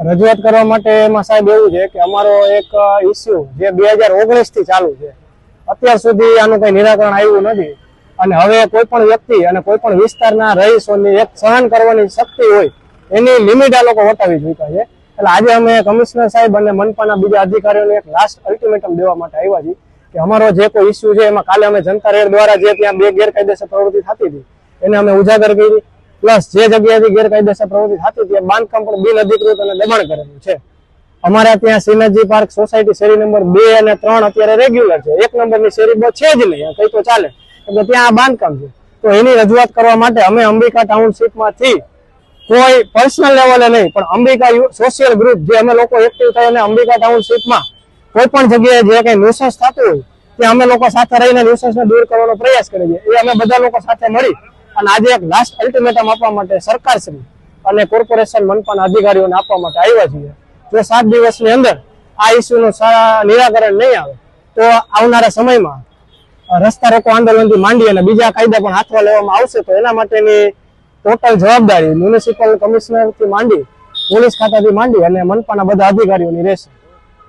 રજૂઆત કરવા માટે એમાં સાહેબ એવું છે કે અમારો એક ઇસ્યુ જે બે હજાર ઓગણીસથી ચાલુ છે. અત્યાર સુધી આનું કઈ નિરાકરણ આવ્યું નથી. અને હવે કોઈ પણ વ્યક્તિ અને કોઈ પણ વિસ્તારના રહીશોની એક સહન કરવાની શક્તિ હોય, એની લિમિટ આ લોકો વટાવી ચૂક્યા છે. એટલે આજે અમે કમિશનર સાહેબ અને મનપાના બીજા અધિકારીઓને એક લાસ્ટ અલ્ટિમેટમ દેવા માટે આવ્યા છીએ કે અમારો જે કોઈ ઇસ્યુ છે, એમાં કાલે અમે જનતા રેડ દ્વારા જે ત્યાં બે ગેરકાયદેસર પ્રવૃત્તિ થતી હતી, એને અમે ઉજાગર કરી. પ્લસ જે જગ્યાએથી ગેરકાયદેસર પ્રવૃત્તિ થતી હતી બાંધકામ પણ બિન અધિકૃત અને દબાણ કરેલું છે. અમારા ત્યાં સિનર્જી પાર્ક સોસાયટી શેરી નંબર બે અને ત્રણ અત્યારે રેગ્યુલર છે. એક નંબરની શેરી છે જ નહીં કઈ તો ચાલે. એટલે ત્યાં આ બાંધકામ છે. તો એની રજૂઆત કરવા માટે અમે અંબિકા ટાઉનશીપમાંથી કોઈ પર્સનલ લેવલે નહીં, પણ અંબિકા સોશિયલ ગ્રુપ જે અમે લોકો એક્ટિવ થઈ અને અંબિકા ટાઉનશીપમાં કોઈ પણ જગ્યાએ જે કઈ ન્યુસન્સ થતું હોય, ત્યાં અમે લોકો સાથે રહીને ન્યુસન્સને દૂર કરવાનો પ્રયાસ કરીએ એ અમે બધા લોકો સાથે મળી અને આજે એક લાસ્ટ અલ્ટિમેટમ આપવા માટે સરકારશ્રી અને કોર્પોરેશન મનપાના અધિકારીઓને આપવા માટે આવ્યા છીએ. જો સાત દિવસની અંદર આ ઇસ્યુનું નિરાકરણ નહીં આવે, તો આવનારા સમયમાં રસ્તા રોકો આંદોલનથી માંડી અને બીજા કાયદા પણ હાથમાં લેવામાં આવશે, તો એના માટેની ટોટલ જવાબદારી મ્યુનિસિપલ કમિશનરથી માંડી, પોલીસ ખાતાથી માંડી અને મનપાના બધા અધિકારીઓની રહેશે.